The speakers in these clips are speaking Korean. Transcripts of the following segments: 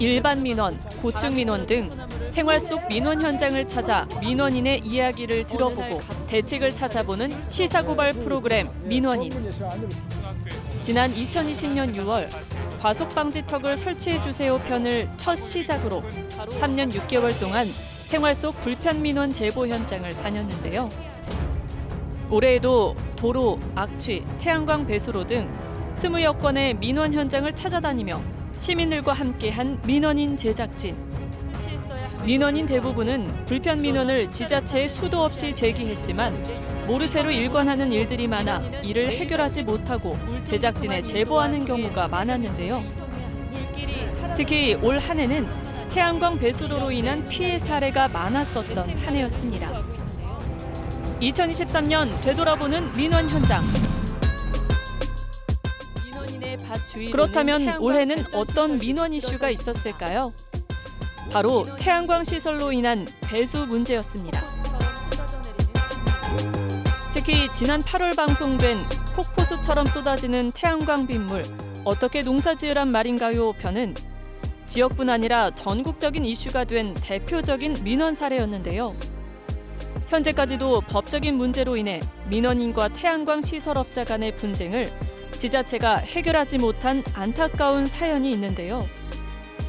일반 민원, 고층 민원 등 생활 속 민원 현장을 찾아 민원인의 이야기를 들어보고 대책을 찾아보는 시사고발 프로그램 민원인. 지난 2020년 6월 과속방지턱을 설치해 주세요 편을 첫 시작으로 3년 6개월 동안 생활 속 불편 민원 제보 현장을 다녔는데요. 올해에도 도로, 악취, 태양광 배수로 등 20여 건의 민원 현장을 찾아다니며 시민들과 함께한 민원인 제작진. 민원인 대부분은 불편 민원을 지자체에 수도 없이 제기했지만 모르쇠로 일관하는 일들이 많아 이를 해결하지 못하고 제작진에 제보하는 경우가 많았는데요. 특히 올 한 해는 태양광 배수로로 인한 피해 사례가 많았었던 한 해였습니다. 2023년 되돌아보는 민원 현장. 그렇다면 올해는 어떤 민원 이슈가 있었을까요? 바로 태양광 시설로 인한 배수 문제였습니다. 특히 지난 8월 방송된 폭포수처럼 쏟아지는 태양광 빗물 어떻게 농사지으란 말인가요 편은 지역뿐 아니라 전국적인 이슈가 된 대표적인 민원 사례였는데요. 현재까지도 법적인 문제로 인해 민원인과 태양광 시설업자 간의 분쟁을 지자체가 해결하지 못한 안타까운 사연이 있는데요.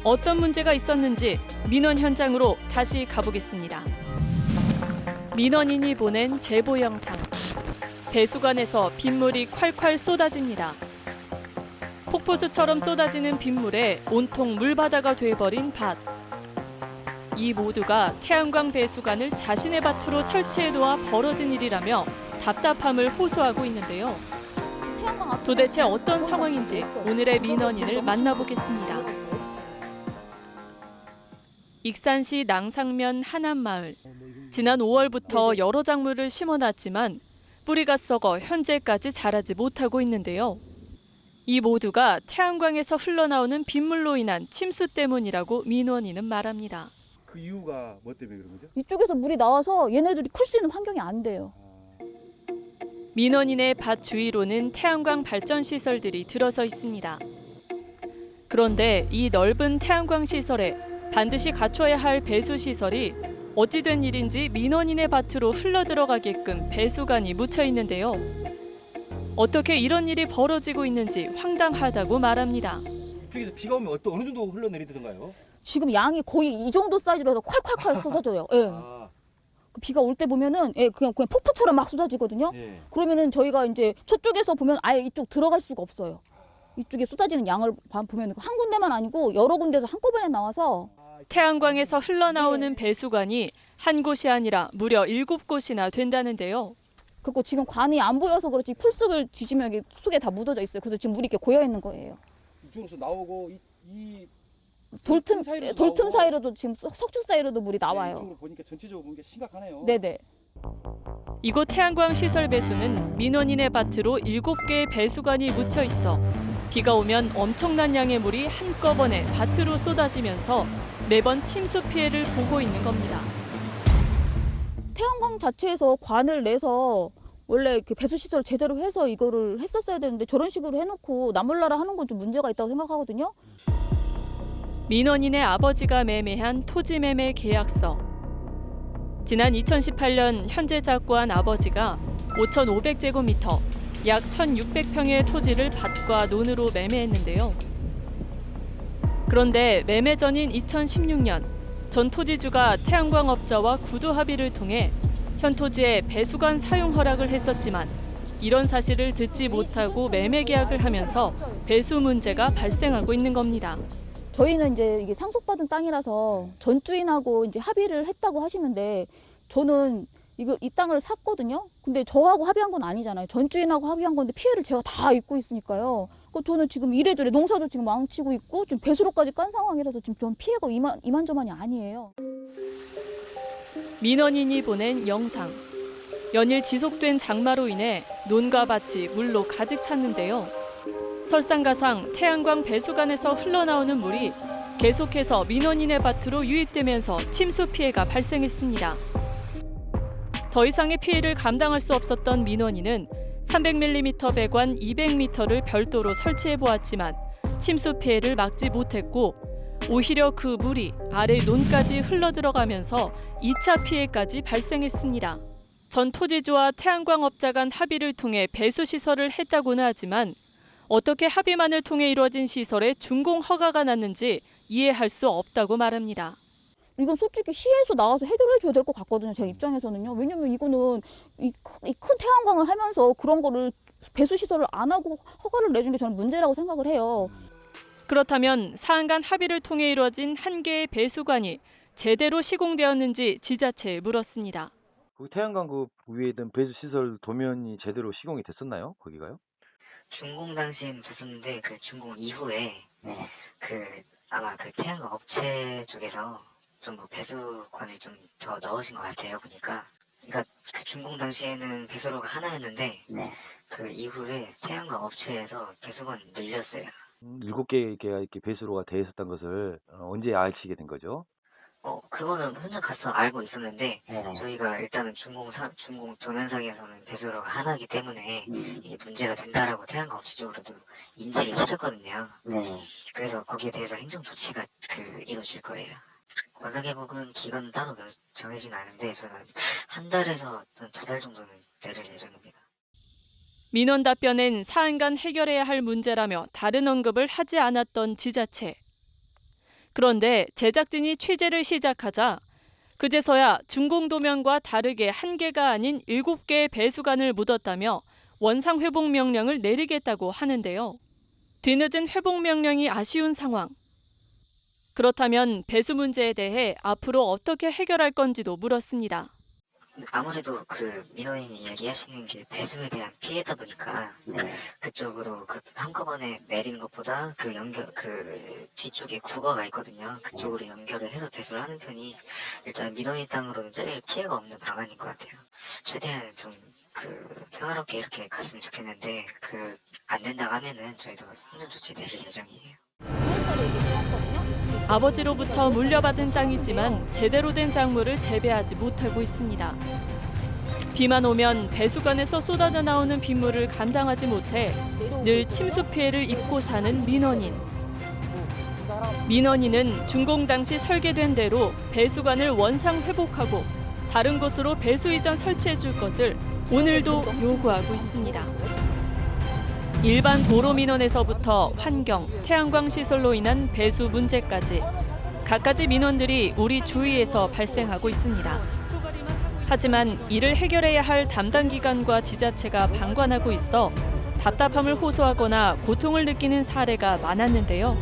어떤 문제가 있었는지 민원 현장으로 다시 가보겠습니다. 민원인이 보낸 제보 영상. 배수관에서 빗물이 콸콸 쏟아집니다. 폭포수처럼 쏟아지는 빗물에 온통 물바다가 돼버린 밭. 이 모두가 태양광 배수관을 자신의 밭으로 설치해 놓아 벌어진 일이라며 답답함을 호소하고 있는데요. 도대체 어떤 상황인지 오늘의 민원인을 만나보겠습니다. 익산시 낭상면 하남마을. 지난 5월부터 여러 작물을 심어놨지만 뿌리가 썩어 현재까지 자라지 못하고 있는데요. 이 모두가 태양광에서 흘러나오는 빗물로 인한 침수 때문이라고 민원인은 말합니다. 그 이유가 뭐 때문에 그런 거죠? 이쪽에서 물이 나와서 얘네들이 클 수 있는 환경이 안 돼요. 민원인의 밭 주위로는 태양광 발전 시설들이 들어서 있습니다. 그런데 이 넓은 태양광 시설에 반드시 갖춰야 할 배수 시설이 어찌된 일인지 민원인의 밭으로 흘러 들어가게끔 배수관이 묻혀 있는데요. 어떻게 이런 일이 벌어지고 있는지 황당하다고 말합니다. 이쪽에서 비가 오면 어떤 어느 정도 흘러내리던가요? 지금 양이 거의 이 정도 사이즈로 해서 콸콸콸 쏟아져요. 예. 아, 그 비가 올 때 보면은 예, 그냥 그냥 폭포처럼 막 쏟아지거든요. 예. 그러면은 저희가 이제 저쪽에서 보면 아예 이쪽 들어갈 수가 없어요. 이쪽에 쏟아지는 양을 봐- 보면 한 군데만 아니고 여러 군데서 한꺼번에 나와서 태양광에서 흘러나오는 배수관이 한 곳이 아니라 무려 일곱 곳이나 된다는데요. 그리고 지금 관이 안 보여서 그렇지 풀숲을 뒤지면 이게 속에 다 묻어져 있어요. 그래서 지금 물이 이렇게 고여 있는 거예요. 이쪽으로서 나오고 이, 이 돌틈 사이로도 예, 돌틈 나오고. 사이로도 지금 석- 석축 사이로도 물이 네, 나와요. 이쪽으로 보니까 전체적으로 보니까 심각하네요. 네네. 이곳 태양광 시설 배수는 민원인의 밭으로 일곱 개의 배수관이 묻혀 있어 비가 오면 엄청난 양의 물이 한꺼번에 밭으로 쏟아지면서 매번 침수 피해를 보고 있는 겁니다. 태양광 자체에서 관을 내서 원래 그 배수 시설 제대로 해서 이거를 했었어야 되는데 저런 식으로 해놓고 나몰라라 하는 건 좀 문제가 있다고 생각하거든요. 민원인의 아버지가 매매한 토지 매매 계약서. 지난 2018년 현재 작고한 아버지가 5,500제곱미터, 약 1,600평의 토지를 밭과 논으로 매매했는데요. 그런데 매매 전인 2016년 전 토지주가 태양광 업자와 구두 합의를 통해 현 토지에 배수관 사용 허락을 했었지만 이런 사실을 듣지 못하고 매매 계약을 하면서 배수 문제가 발생하고 있는 겁니다. 저희는 이제 이게 상속받은 땅이라서 전 주인하고 이제 합의를 했다고 하시는데 저는 이거 이 땅을 샀거든요. 근데 저하고 합의한 건 아니잖아요. 전 주인하고 합의한 건데 피해를 제가 다 입고 있으니까요. 그 저는 지금 이래저래 농사도 지금 망치고 있고 지금 배수로까지 깐 상황이라서 지금 전 피해가 이만 이만저만이 아니에요. 민원인이 보낸 영상. 연일 지속된 장마로 인해 논과 밭이 물로 가득 찼는데요. 설상가상 태양광 배수관에서 흘러나오는 물이 계속해서 민원인의 밭으로 유입되면서 침수 피해가 발생했습니다. 더 이상의 피해를 감당할 수 없었던 민원인은 300mm 배관 200m를 별도로 설치해 보았지만 침수 피해를 막지 못했고 오히려 그 물이 아래 논까지 흘러 들어가면서 2차 피해까지 발생했습니다. 전 토지주와 태양광업자 간 합의를 통해 배수 시설을 했다고는 하지만 어떻게 합의만을 통해 이루어진 시설에 준공 허가가 났는지 이해할 수 없다고 말합니다. 이건 솔직히 시에서 나와서 해결해 줘야 될 것 같거든요. 제 입장에서는요. 왜냐면 이거는 이 큰 태양광을 하면서 그런 거를 배수 시설을 안 하고 허가를 내준 게 저는 문제라고 생각을 해요. 그렇다면 사안간 합의를 통해 이루어진 한 개의 배수관이 제대로 시공되었는지 지자체에 물었습니다. 그 태양광 그 위에 있던 배수 시설 도면이 제대로 시공이 됐었나요? 거기가요? 준공 당시엔 됐었는데 그 준공 이후에 그 아마 그 태양광 업체 쪽에서 좀 뭐 배수관을 좀 더 넣으신 것 같아요 보니까 그러니까 그 준공 당시에는 배수로가 하나였는데 그 이후에 태양광 업체에서 배수관 늘렸어요. 음, 일곱 개가 이렇게 배수로가 돼 있었던 것을 어, 언제 아시게 된 거죠? 어 그거는 현장 가서 알고 있었는데 저희가 일단은 준공 사 준공 도면상에서는 배수로가 하나이기 때문에 이게 문제가 된다라고 태양광 업체 쪽으로도 인지를 시켰거든요. 그래서 거기에 대해서 행정 조치가 그 이루어질 거예요. 원상회복은 기간 따로 명- 정해진 않은데 저는 한 달에서 두 달 정도는 내릴 예정입니다. 민원 답변엔 사안간 해결해야 할 문제라며 다른 언급을 하지 않았던 지자체. 그런데 제작진이 취재를 시작하자 그제서야 준공도면과 다르게 한 개가 아닌 일곱 개의 배수관을 묻었다며 원상 회복 명령을 내리겠다고 하는데요. 뒤늦은 회복 명령이 아쉬운 상황. 그렇다면 배수 문제에 대해 앞으로 어떻게 해결할 건지도 물었습니다. 아무래도 그 민원인이 이야기하시는 게 배수에 대한 피해다 보니까 그쪽으로 그 한꺼번에 내리는 것보다 그 연결 그 뒤쪽에 국어가 있거든요. 그쪽으로 연결을 해서 배수를 하는 편이 일단 민원인 땅으로는 제일 피해가 없는 방안인 것 같아요. 최대한 좀 그 평화롭게 이렇게 갔으면 좋겠는데 그 안 된다고 하면은 저희도 행정 조치 내릴 예정이에요. 아버지로부터 물려받은 땅이지만 제대로 된 작물을 재배하지 못하고 있습니다. 비만 오면 배수관에서 쏟아져 나오는 빗물을 감당하지 못해 늘 침수 피해를 입고 사는 민원인. 민원인은 준공 당시 설계된 대로 배수관을 원상 회복하고 다른 곳으로 배수 이전 설치해 줄 것을 오늘도 요구하고 있습니다. 일반 도로 민원에서부터 환경, 태양광 시설로 인한 배수 문제까지 갖가지 민원들이 우리 주위에서 발생하고 있습니다. 하지만 이를 해결해야 할 담당 기관과 지자체가 방관하고 있어 답답함을 호소하거나 고통을 느끼는 사례가 많았는데요.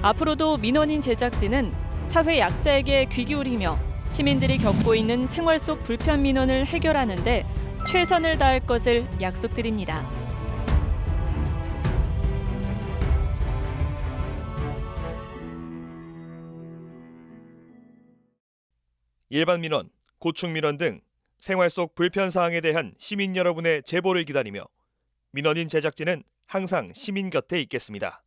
앞으로도 민원인 제작진은 사회 약자에게 귀 기울이며 시민들이 겪고 있는 생활 속 불편 민원을 해결하는데 최선을 다할 것을 약속드립니다. 일반 민원, 고충 민원 등 생활 속 불편 사항에 대한 시민 여러분의 제보를 기다리며 민원인 제작진은 항상 시민 곁에 있겠습니다.